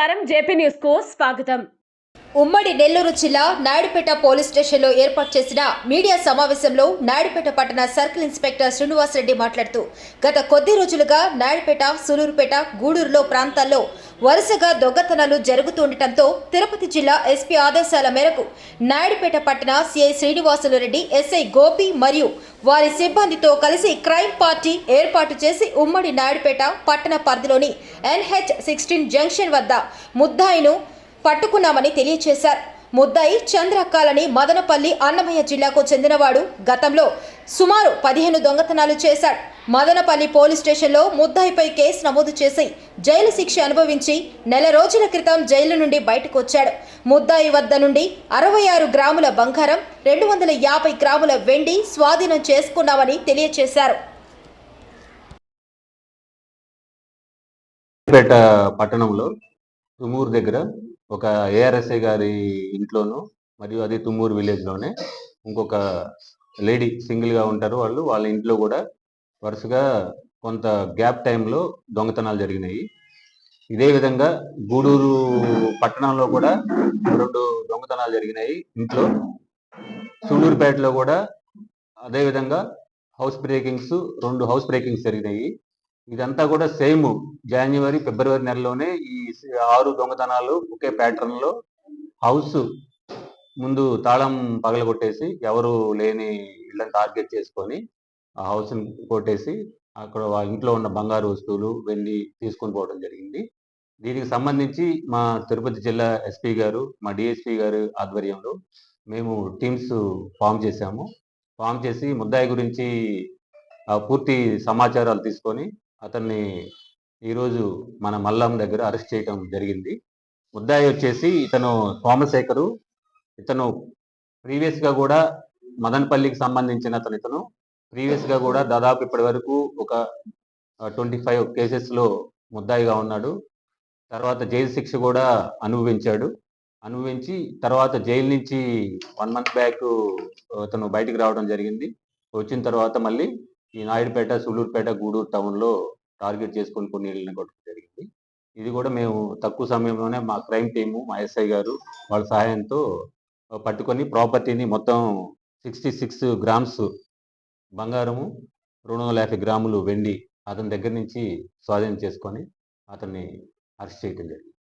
నమస్కారం. జేపీ న్యూస్కు స్వాగతం. ఉమ్మడి నెల్లూరు జిల్లా నాయుడుపేట పోలీస్ స్టేషన్లో ఏర్పాటు చేసిన మీడియా సమావేశంలో నాయుడుపేట పట్టణ సర్కిల్ ఇన్స్పెక్టర్ శ్రీనివాసరెడ్డి మాట్లాడుతూ గత కొద్ది రోజులుగా నాయుడుపేట సూలూరుపేట గూడూరులో ప్రాంతాల్లో వరుసగా దొంగతనాలు జరుగుతుండటంతో తిరుపతి జిల్లా ఎస్పీ ఆదేశాల మేరకు నాయుడుపేట పట్టణ సిఐ శ్రీనివాసులు రెడ్డి ఎస్ఐ గోపి మరియు వారి సిబ్బందితో కలిసి క్రైమ్ పార్టీ ఏర్పాటు చేసి ఉమ్మడి నాయుడుపేట పట్టణ పరిధిలోని ఎన్హెచ్ సిక్స్టీన్ జంక్షన్ వద్ద ముద్దాయిను పట్టుకున్నామని తెలియజేశారు ముద్దాయి చంద్రక్కాలని మదనపల్లి అన్నమయ్య జిల్లాకు చెందినవాడు. గతంలో సుమారు పదిహేను దొంగతనాలు చేశాడు. మదనపల్లి పోలీస్ స్టేషన్లో ముద్దాయిపై కేసు నమోదు చేసి జైలు శిక్ష అనుభవించి నెల రోజుల క్రితం జైలు నుండి బయటకు వచ్చాడు. ముద్దాయి వద్ద నుండి అరవై ఆరు గ్రాముల బంగారం రెండు వందల యాభై గ్రాముల వెండి స్వాధీనం చేసుకున్నామని తెలియజేశారు పట్టణంలో తుమ్మూరు దగ్గర ఒక ఏఆర్ఎస్ఐ గారి ఇంట్లోను మరియు అది తుమ్మూరు విలేజ్లోనే ఇంకొక లేడీ సింగిల్గా ఉంటారు వాళ్ళు. వాళ్ళ ఇంట్లో కూడా వరుసగా కొంత గ్యాప్ టైంలో దొంగతనాలు జరిగినాయి. ఇదే విధంగా గూడూరు పట్టణంలో కూడా రెండు దొంగతనాలు జరిగినాయి ఇంట్లో. సూళ్ళూరుపేటలో కూడా అదే విధంగా హౌస్ బ్రేకింగ్స్ రెండు హౌస్ బ్రేకింగ్స్ జరిగినాయి. ఇదంతా కూడా సేమ్ జనవరి ఫిబ్రవరి నెలలోనే ఈ ఆరు దొంగతనాలు ఒకే ప్యాటర్న్లో హౌస్ ముందు తాళం పగలగొట్టేసి ఎవరు లేని ఇళ్ళని టార్గెట్ చేసుకొని ఆ హౌస్ కొట్టేసి అక్కడ వాళ్ళ ఇంట్లో ఉన్న బంగారు వస్తువులు వెండి తీసుకొని పోవడం జరిగింది. దీనికి సంబంధించి మా తిరుపతి జిల్లా ఎస్పీ గారు మా డిఎస్పీ గారు ఆధ్వర్యంలో మేము టీమ్స్ ఫామ్ చేశాము. ఫామ్ చేసి ముద్దాయి గురించి పూర్తి సమాచారాలు తీసుకొని అతన్ని ఈరోజు మన మల్లం దగ్గర అరెస్ట్ చేయడం జరిగింది. ముద్దాయి వచ్చేసి ఇతను సోమశేఖరు ఇతను ప్రీవియస్గా కూడా మదనపల్లికి సంబంధించిన అతను ఇతను. ప్రీవియస్గా కూడా దాదాపు ఇప్పటి వరకు ఒక ట్వంటీ ఫైవ్ కేసెస్లో ముద్దాయిగా ఉన్నాడు. తర్వాత జైలు శిక్ష కూడా అనుభవించాడు. అనుభవించి తర్వాత జైలు నుంచి వన్ మంత్ బ్యాక్ అతను బయటికి రావడం జరిగింది. వచ్చిన తర్వాత మళ్ళీ ఈ నాయుడుపేట సూళ్ళూరుపేట గూడూరు టౌన్లో టార్గెట్ చేసుకొని కొన్ని ఇళ్ళని కొట్టడం జరిగింది. ఇది కూడా మేము తక్కువ సమయంలోనే మా క్రైమ్ టీము మా ఎస్ఐ గారు వాళ్ళ సహాయంతో పట్టుకొని ప్రాపర్టీని మొత్తం సిక్స్టీ సిక్స్ గ్రామ్స్ బంగారము రెండు వందల యాభై గ్రాములు వెండి అతని దగ్గర నుంచి స్వాధీనం చేసుకొని అతన్ని అరెస్ట్ చేయడం జరిగింది.